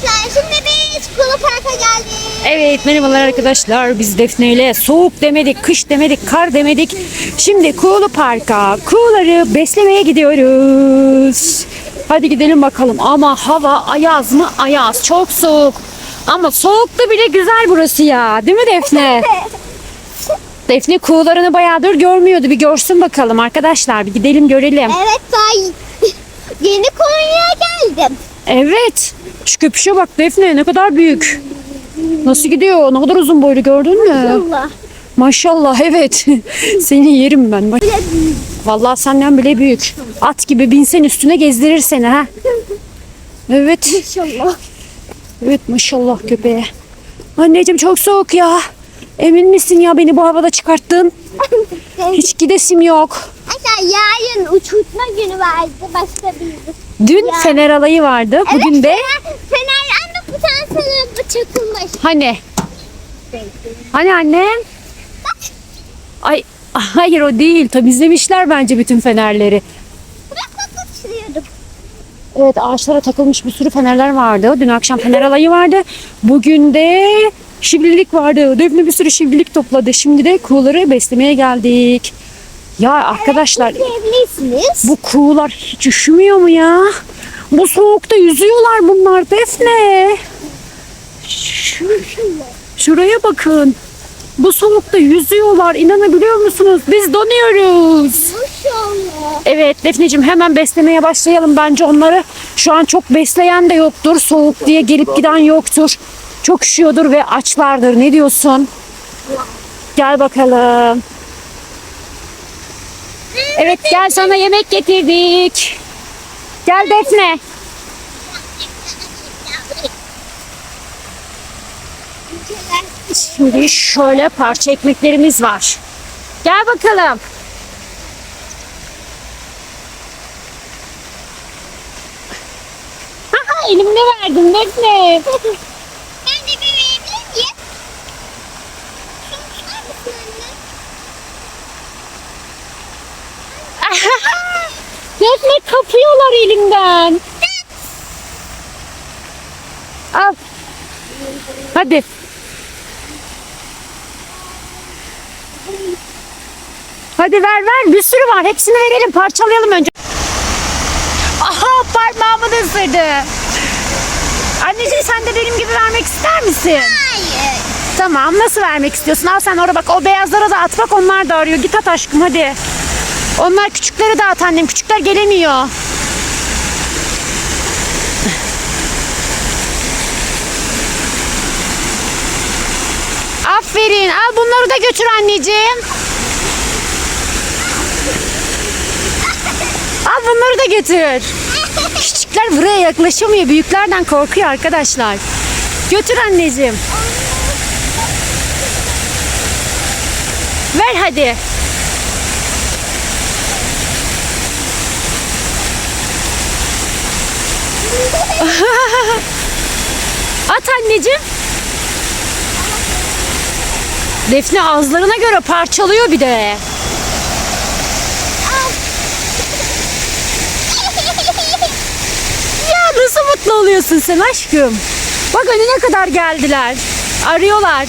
arkadaşlar şimdi biz Kulu Park'a geldik. Evet merhabalar arkadaşlar. Biz Defne ile soğuk demedik, kış demedik, kar demedik. Şimdi Kuğulu Park'a kuğuları beslemeye gidiyoruz. Hadi gidelim bakalım. Ama hava ayaz mı? Ayaz. Çok soğuk. Ama soğukta bile güzel burası ya. Değil mi Defne? Defne kuğularını bayağıdır görmüyordu. Bir görsün bakalım arkadaşlar. Bir gidelim görelim. Evet daha yeni Konya'ya geldim. Evet. Şu köpüşe bak Defne ne kadar büyük. Nasıl gidiyor? Ne kadar uzun boylu gördün mü? Allah. Maşallah evet. Seni yerim ben. Bak- Vallahi senden bile büyük. At gibi binsen üstüne gezdirir seni ha. Evet. İnşallah. Evet maşallah köpeğe. Anneciğim çok soğuk ya. Emin misin ya beni bu havada çıkarttın? Hiç gidesim yok. Hatta yarın uçurtma günü vardı başka bir Dün Ya. fener alayı vardı. Bugün de Fener, fener anne bu tane bu çakılmış. hani? Hani annem? Ay hayır o değil. Temizlemişler bence bütün fenerleri. Bak bak. Evet ağaçlara takılmış bir sürü fenerler vardı. Dün akşam fener alayı vardı. Bugün de şivlilik vardı. Defne bir sürü şivlilik topladı. Şimdi de kuğuları beslemeye geldik. Ya arkadaşlar Sevgilisiniz. bu kuğular hiç üşümüyor mu ya? Bu soğukta yüzüyorlar bunlar Defne. Şu- şuraya bakın. Bu soğukta yüzüyorlar. İnanabiliyor musunuz? Biz donuyoruz. Evet Defneciğim hemen beslemeye başlayalım bence onları. Şu an çok besleyen de yoktur. Soğuk diye gelip giden yoktur. Çok üşüyordur ve açlardır. Ne diyorsun? Gel bakalım. Evet gel sana yemek getirdik. Gel Defne. Şimdi şöyle parça ekmeklerimiz var. Gel bakalım. Aha, elimde verdim Defne. Ben de bir verebilir miyim? Şunu tutar mısın anne? Defne kapıyorlar elimden. Al. Hadi. Hadi ver ver bir sürü var. Hepsini verelim parçalayalım önce. Aha parmağımı da ısırdı. Anneciğim sen de benim gibi vermek ister misin? Hayır. Tamam nasıl vermek istiyorsun? Al sen oraya bak o beyazlara da at bak onlar da arıyor. Git at aşkım hadi. Onlar küçükleri de at annem. Küçükler gelemiyor. Aferin. Al bunları da götür anneciğim. Al bunları da götür. Küçükler buraya yaklaşamıyor. Büyüklerden korkuyor arkadaşlar. Götür anneciğim. Ver hadi. At anneciğim. Defne ağızlarına göre parçalıyor bir de. Ya nasıl mutlu oluyorsun sen aşkım? Bak önüne kadar geldiler. Arıyorlar.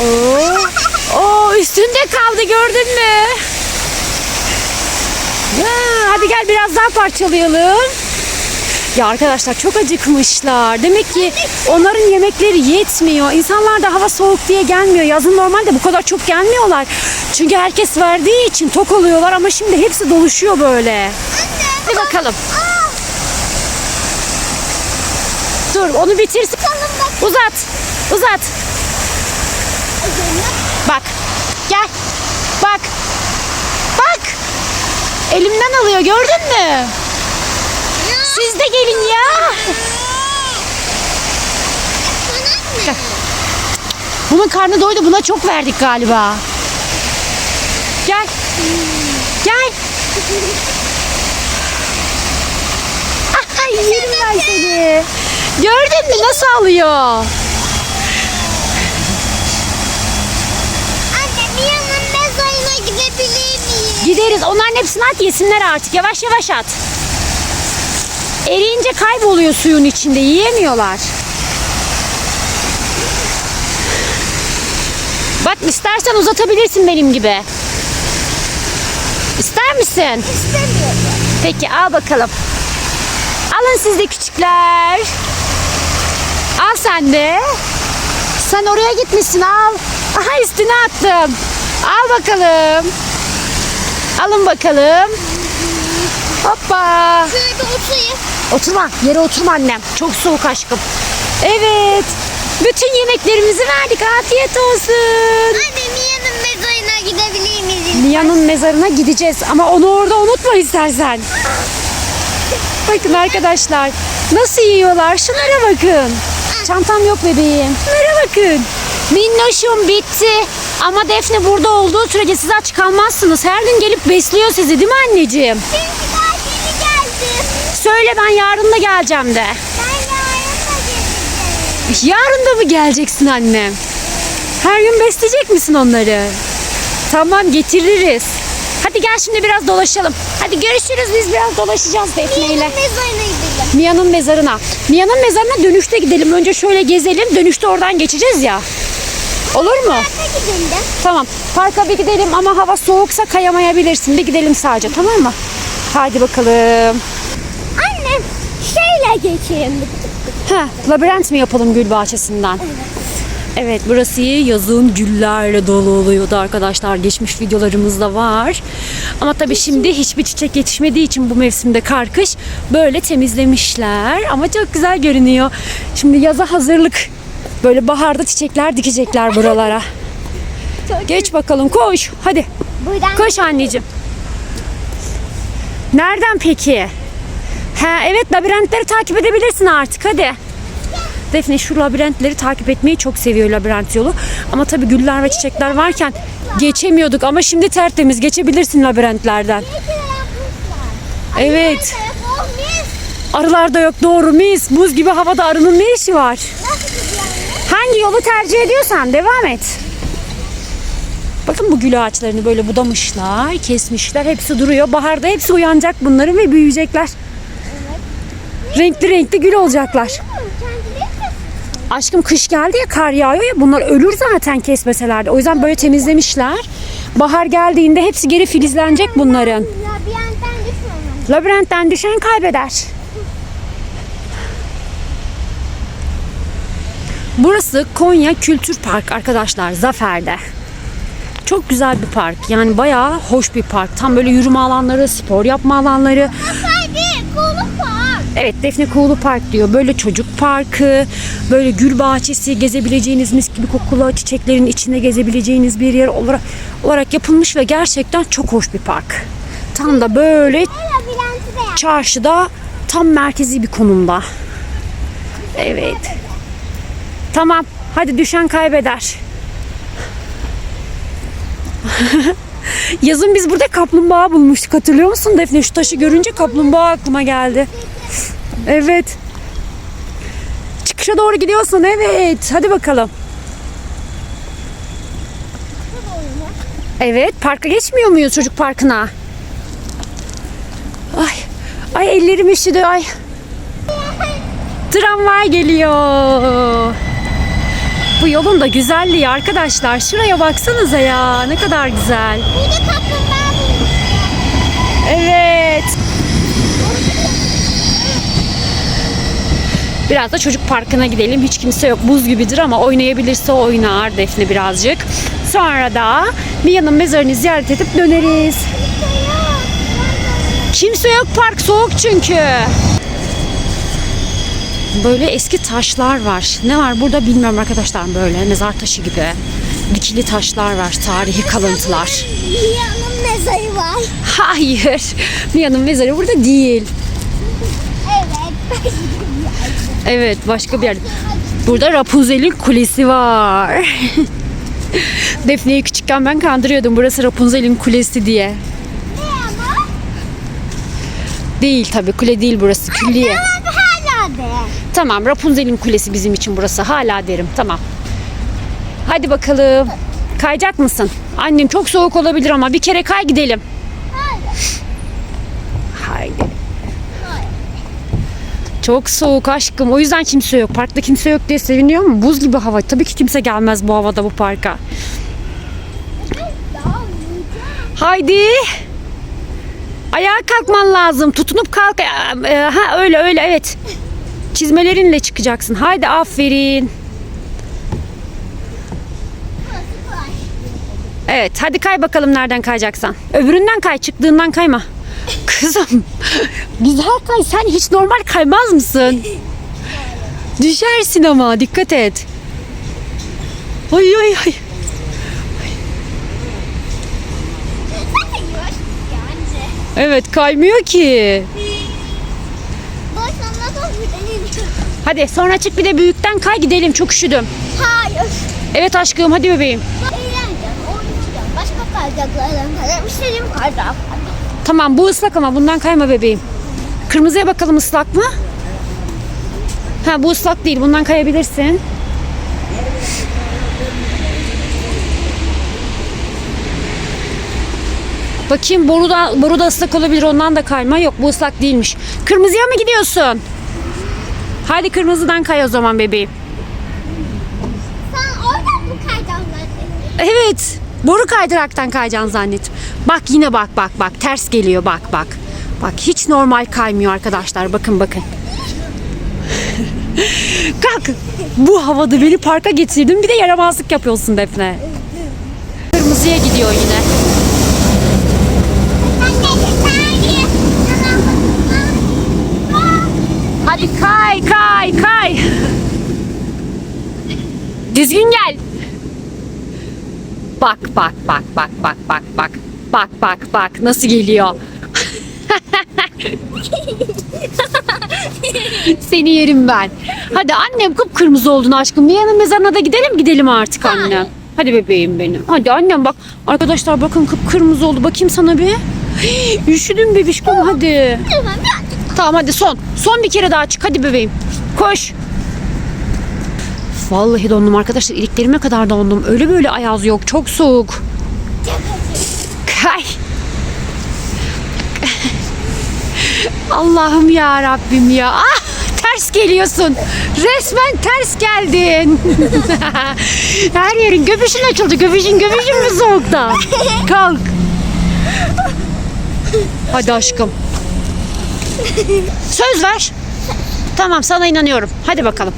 Oo, oo üstünde kaldı gördün mü? Ya, hadi gel biraz daha parçalayalım. Ya arkadaşlar çok acıkmışlar. Demek ki onların yemekleri yetmiyor. İnsanlar da hava soğuk diye gelmiyor. Yazın normalde bu kadar çok gelmiyorlar. Çünkü herkes verdiği için tok oluyorlar ama şimdi hepsi doluşuyor böyle. Hadi bakalım. Dur onu bitirsin. Uzat. Uzat. Bak. Gel. Bak. Bak. Elimden alıyor gördün mü? Siz de gelin ya. Bunun karnı doydu. Buna çok verdik galiba. Gel. Gel. Ay yerim ben seni. Gördün mü nasıl alıyor? Gideriz. Onların hepsini at yesinler artık. Yavaş yavaş at. Eriyince kayboluyor suyun içinde. Yiyemiyorlar. Bak istersen uzatabilirsin benim gibi. İster misin? İstemiyorum. Peki al bakalım. Alın siz de küçükler. Al sen de. Sen oraya gitmişsin al. Aha üstüne attım. Al bakalım. Alın bakalım. Hoppa. Şöyle oturayım. Oturma. Yere oturma annem. Çok soğuk aşkım. Evet. Bütün yemeklerimizi verdik. Afiyet olsun. Anne Mia'nın mezarına gidebilir miyiz? Mia'nın mezarına gideceğiz ama onu orada unutma istersen. Bakın arkadaşlar nasıl yiyorlar şunlara bakın. Çantam yok bebeğim. Şunlara bakın. Minnoşum bitti. Ama Defne burada olduğu sürece siz aç kalmazsınız. Her gün gelip besliyor sizi değil mi anneciğim? Çünkü daha yeni geldim. Söyle ben yarın da geleceğim de. Ben yarın da geleceğim. Yarın da mı geleceksin annem? Her gün besleyecek misin onları? Tamam getiririz. Hadi gel şimdi biraz dolaşalım. Hadi görüşürüz biz biraz dolaşacağız Defne ile. Mia'nın mezarına gidelim. Mia'nın mezarına. Mia'nın mezarına dönüşte gidelim. Önce şöyle gezelim. Dönüşte oradan geçeceğiz ya. Olur mu? Parka gidelim. Tamam. Parka bir gidelim ama hava soğuksa kayamayabilirsin. Bir gidelim sadece tamam mı? Hadi bakalım. Şeyle geçeyim. Ha, labirent mi yapalım gül bahçesinden? Evet burası yazın güllerle dolu oluyordu arkadaşlar. Geçmiş videolarımızda var. Ama tabii şimdi hiçbir çiçek yetişmediği için bu mevsimde kar kış böyle temizlemişler. Ama çok güzel görünüyor. Şimdi yaza hazırlık. Böyle baharda çiçekler dikecekler buralara. Geç bakalım koş hadi. Buradan Koş anneciğim. Nereden peki? Ha evet labirentleri takip edebilirsin artık hadi. Defne şu labirentleri takip etmeyi çok seviyor labirent yolu. Ama tabii güller ve çiçekler varken geçemiyorduk ama şimdi tertemiz geçebilirsin labirentlerden. Evet. Arılar da yok doğru mis. Buz gibi havada arının ne işi var? Hangi yolu tercih ediyorsan devam et. Bakın bu gül ağaçlarını böyle budamışlar, kesmişler. Hepsi duruyor. Baharda hepsi uyanacak bunların ve büyüyecekler. Renkli renkli gül olacaklar. Aşkım kış geldi ya kar yağıyor ya bunlar ölür zaten kesmeseler de. O yüzden böyle temizlemişler. Bahar geldiğinde hepsi geri filizlenecek bunların. Labirentten düşmemem. Labirentten düşen kaybeder. Burası Konya Kültür Park arkadaşlar Zafer'de. Çok güzel bir park. Yani bayağı hoş bir park. Tam böyle yürüme alanları, spor yapma alanları. Hadi kolu park. Evet Defne Kuğulu Park diyor. Böyle çocuk parkı, böyle gül bahçesi, gezebileceğiniz mis gibi kokulu çiçeklerin içinde gezebileceğiniz bir yer olarak, olarak yapılmış ve gerçekten çok hoş bir park. Tam da böyle çarşıda tam merkezi bir konumda. Evet. Tamam. Hadi düşen kaybeder. Yazın biz burada kaplumbağa bulmuştuk. Hatırlıyor musun Defne? Şu taşı görünce kaplumbağa aklıma geldi. Evet. Çıkışa doğru gidiyorsun. Evet. Hadi bakalım. Evet. Parka geçmiyor muyuz çocuk parkına? Ay. Ay ellerim üşüdü. Ay. Tramvay geliyor. Bu yolun da güzelliği arkadaşlar. Şuraya baksanıza ya. Ne kadar güzel. Burada kaplumbağa bulmuş. Evet. Biraz da çocuk parkına gidelim. Hiç kimse yok. Buz gibidir ama oynayabilirse oynar Defne birazcık. Sonra da Mia'nın mezarını ziyaret edip döneriz. Kimse yok park soğuk çünkü. Böyle eski taşlar var. Ne var burada bilmiyorum arkadaşlar böyle mezar taşı gibi. Dikili taşlar var, tarihi kalıntılar. Mia'nın mezarı var. Hayır. Mia'nın mezarı burada değil. Evet. Evet başka bir yerde. Burada Rapunzel'in kulesi var. Defne'yi küçükken ben kandırıyordum. Burası Rapunzel'in kulesi diye. Değil tabii kule değil burası külliye. Tamam Rapunzel'in kulesi bizim için burası. Hala derim tamam. Hadi bakalım. Kayacak mısın? Annem çok soğuk olabilir ama bir kere kay gidelim. Hayır. Haydi. Çok soğuk aşkım. O yüzden kimse yok. Parkta kimse yok diye seviniyor mu? Buz gibi hava. Tabii ki kimse gelmez bu havada bu parka. Haydi. Ayağa kalkman lazım. Tutunup kalk. Ee, Ha öyle öyle evet. Çizmelerinle çıkacaksın. Haydi aferin. Evet hadi kay bakalım nereden kayacaksan. Öbüründen kay çıktığından kayma. Kızım güzel kay sen hiç normal kaymaz mısın? Düşersin ama dikkat et. Ay. Yavaş yani. Evet kaymıyor ki. Hadi sonra çık bir de büyükten kay gidelim çok üşüdüm. Hayır. Evet aşkım hadi bebeğim. Eğleneceğim, oynayacağım. Başka kayacaklardan kadar istediğim kayacağım. Tamam bu ıslak ama bundan kayma bebeğim. Kırmızıya bakalım ıslak mı? Ha bu ıslak değil bundan kayabilirsin. Bakayım boru da, boru da ıslak olabilir ondan da kayma. Yok bu ıslak değilmiş. Kırmızıya mı gidiyorsun? Hadi kırmızıdan kay o zaman bebeğim. Sen oradan mı zaten? Evet. Boru kaydıraktan kayacaksın zannettim. Bak yine bak bak bak ters geliyor bak bak. Bak hiç normal kaymıyor arkadaşlar. Bakın bakın. Kalk. Bu havada beni parka getirdin bir de yaramazlık yapıyorsun Defne. Kırmızıya gidiyor yine. Hadi kay kay kay. Düzgün gel. Bak bak bak bak bak bak bak. Bak bak bak nasıl geliyor. Seni yerim ben. Hadi annem kıpkırmızı oldun aşkım. Mia'nın mezarına da gidelim gidelim artık annem. Hadi bebeğim benim. Hadi annem bak. Arkadaşlar bakın kıpkırmızı oldu. Bakayım sana bir. Üşüdüm bebişkom hadi. Tamam hadi son. Son bir kere daha çık hadi bebeğim. Koş. Vallahi dondum arkadaşlar. iliklerime kadar dondum. Öyle böyle ayaz yok. Çok soğuk. Kay. Allah'ım ya Rabbim ya. Ah, ters geliyorsun. Resmen ters geldin. Her yerin göbüşün açıldı. Göbüşün göbüşün mü soğukta? Kalk. Hadi aşkım. Söz ver. Tamam sana inanıyorum. Hadi bakalım.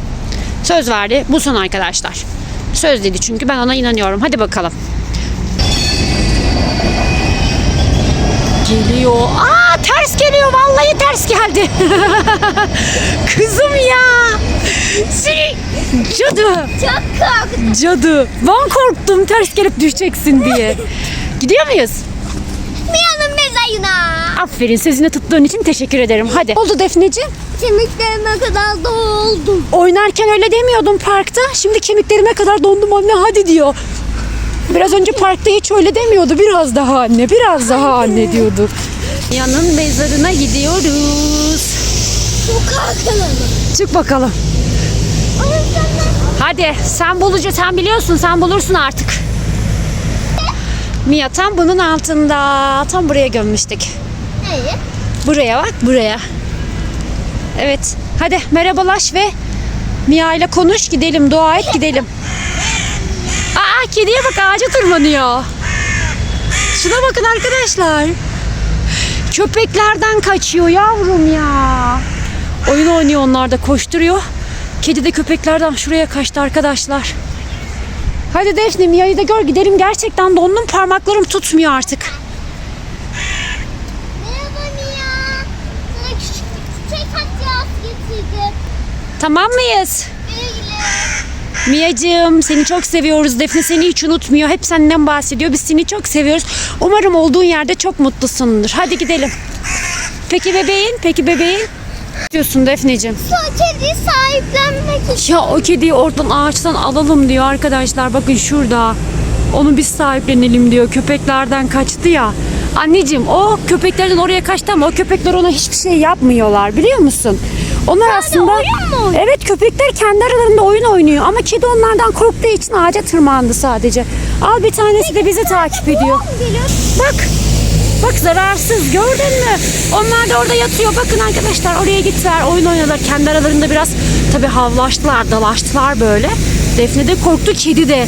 Söz verdi. Bu son arkadaşlar. Söz dedi çünkü ben ona inanıyorum. Hadi bakalım. Geliyor. Aa ters geliyor. Vallahi ters geldi. Kızım ya. Seni cadı. Çok korktum. Cadı. Ben korktum ters gelip düşeceksin diye. Gidiyor muyuz? Mia'nın mezarına. Aferin sözünü tuttuğun için teşekkür ederim. Hadi. Oldu Defneciğim. Kemiklerime kadar doldum. Oynarken öyle demiyordun parkta. Şimdi kemiklerime kadar dondum anne hadi diyor. Biraz önce parkta hiç öyle demiyordu. Biraz daha anne, biraz daha anne diyordu. Yanın mezarına gidiyoruz. Çık bakalım. Hadi sen bulucu sen biliyorsun sen bulursun artık. Mia tam bunun altında. Tam buraya gömmüştük. Neyi? Buraya bak buraya. Evet. Hadi merhabalaş ve Mia ile konuş gidelim. Dua et gidelim. Aa kediye bak ağaca tırmanıyor. Şuna bakın arkadaşlar. Köpeklerden kaçıyor yavrum ya. Oyun oynuyor onlar da koşturuyor. Kedi de köpeklerden şuraya kaçtı arkadaşlar. Hadi Defne Mia'yı da gör gidelim. Gerçekten dondum parmaklarım tutmuyor artık. Merhaba Mia. Sana küçük bir çiçek haccası getirdim. Tamam mıyız? Miyacığım seni çok seviyoruz. Defne seni hiç unutmuyor. Hep senden bahsediyor. Biz seni çok seviyoruz. Umarım olduğun yerde çok mutlusundur. Hadi gidelim. Peki bebeğin? Peki bebeğin? diyorsun Defneciğim? Şu kediyi sahiplenmek için. Ya o kediyi oradan ağaçtan alalım diyor arkadaşlar. Bakın şurada. Onu biz sahiplenelim diyor. Köpeklerden kaçtı ya. Anneciğim o köpeklerden oraya kaçtı ama o köpekler ona hiçbir şey yapmıyorlar biliyor musun? Onlar aslında oyun mu? Evet köpekler kendi aralarında oyun oynuyor ama kedi onlardan korktuğu için ağaca tırmandı sadece. Al bir tanesi de bizi takip ediyor. Bak. Bak zararsız gördün mü? Onlar da orada yatıyor. Bakın arkadaşlar oraya gittiler. Oyun oynadılar. Kendi aralarında biraz tabii havlaştılar, dalaştılar böyle. Defne de korktu, kedi de.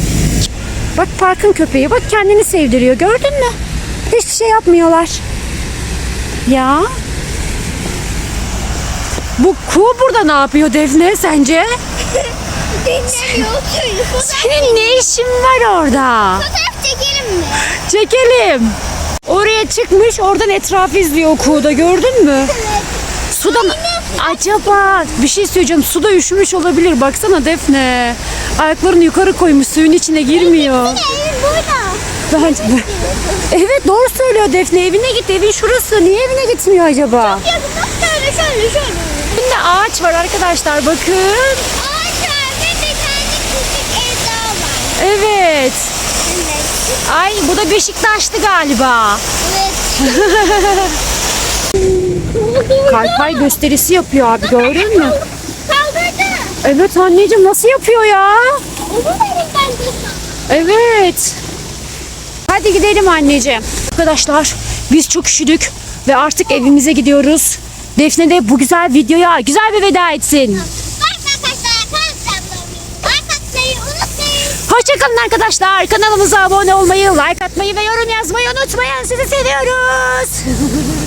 Bak parkın köpeği. Bak kendini sevdiriyor. Gördün mü? Hiçbir şey yapmıyorlar. Ya. Bu kuğu burada ne yapıyor Defne sence? Dinlemiyor oturuyor. Senin ne işin var orada? fotoğraf çekelim mi? Çekelim. Oraya çıkmış oradan etrafı izliyor kuğuda gördün mü? Suda mı? Acaba bir şey söyleyeceğim suda üşümüş olabilir baksana Defne. Ayaklarını yukarı koymuş suyun içine girmiyor. Evin burada. Bence... Evet doğru söylüyor Defne evine git evin şurası niye evine gitmiyor acaba? Ya bak şöyle şöyle şöyle. Önünde ağaç var arkadaşlar bakın. Ağaç var ve bir tane küçük ev daha var. Evet. Evet. Ay bu da Beşiktaş'tı galiba. Evet. Kalpay gösterisi yapıyor abi gördün mü? Kaldırdı. Evet anneciğim nasıl yapıyor ya? Evet. Hadi gidelim anneciğim. Arkadaşlar biz çok üşüdük ve artık evimize gidiyoruz. Defne de bu güzel videoya güzel bir veda etsin. Hoşçakalın arkadaşlar. Kanalımıza abone olmayı, like atmayı ve yorum yazmayı unutmayın. Sizi seviyoruz.